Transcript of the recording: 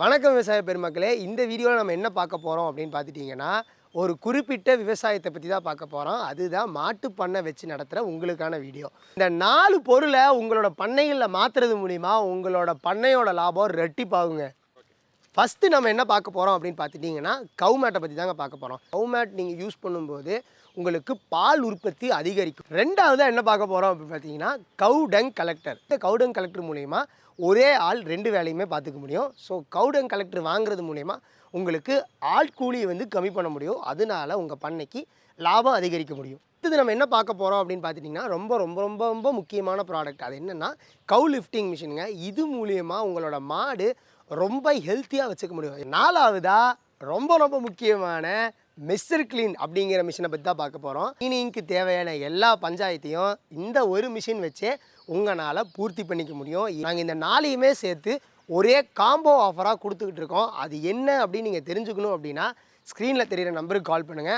வணக்கம் விவசாய பெருமக்களே. இந்த வீடியோவில் நம்ம என்ன பார்க்க போகிறோம் அப்படின்னு பார்த்துட்டிங்கன்னா ஒரு குறிப்பிட்ட விவசாயத்தை பற்றி தான் பார்க்க போகிறோம் அதுதான் மாட்டு பண்ணை வச்சு நடத்துகிற உங்களுக்கான வீடியோ. இந்த நாலு பொருளை உங்களோட பண்ணைகளில் மாற்றுறது மூலிமா உங்களோட பண்ணையோட லாபம் ரெட்டிப்பாகுங்க. ஃபஸ்ட்டு நம்ம என்ன பார்க்க போகிறோம் அப்படின்னு பார்த்துட்டிங்கன்னா கவு மேட்டை பற்றி தாங்க பார்க்க போகிறோம் கவு மேட் நீங்கள் யூஸ் பண்ணும்போது உங்களுக்கு பால் உற்பத்தி அதிகரிக்கும். ரெண்டாவது என்ன பார்க்க போகிறோம் அப்படின்னு பார்த்தீங்கன்னா கவு டங் கலெக்டர் இந்த கவு டங் கலெக்டர் மூலயமா ஒரே ஆள் ரெண்டு வேலையுமே பார்த்துக்க முடியும். ஸோ கவு டங் கலெக்டர் வாங்குறது மூலயமா உங்களுக்கு ஆள் கூலியை வந்து கம்மி பண்ண முடியும். அதனால உங்கள் பண்ணைக்கு லாபம் அதிகரிக்க முடியும். அடுத்தது நம்ம என்ன பார்க்க போகிறோம் அப்படின்னு பார்த்துட்டிங்கன்னா ரொம்ப ரொம்ப ரொம்ப ரொம்ப முக்கியமான ப்ராடக்ட் அது என்னென்னா கவு லிஃப்டிங் மிஷினுங்க இது மூலியமாக உங்களோட மாடு ரொம்ப ஹெல்த்தியாக வச்சுக்க முடியும். நாலாவதா ரொம்ப ரொம்ப முக்கியமான மிஸ்டர் க்ளீன் அப்படிங்கிற மிஷினை பற்றி தான் பார்க்க போகிறோம் க்ளீனிங்க்கு தேவையான எல்லா பஞ்சாயத்தையும் இந்த ஒரு மிஷின் வச்சே உங்களால் பூர்த்தி பண்ணிக்க முடியும். நாங்கள் இந்த நாளையுமே சேர்த்து ஒரே காம்போ ஆஃபராக கொடுத்துக்கிட்டு இருக்கோம். அது என்ன அப்படின்னு நீங்கள் தெரிஞ்சுக்கணும் அப்படின்னா ஸ்க்ரீனில் தெரிகிற நம்பருக்கு கால் பண்ணுங்கள்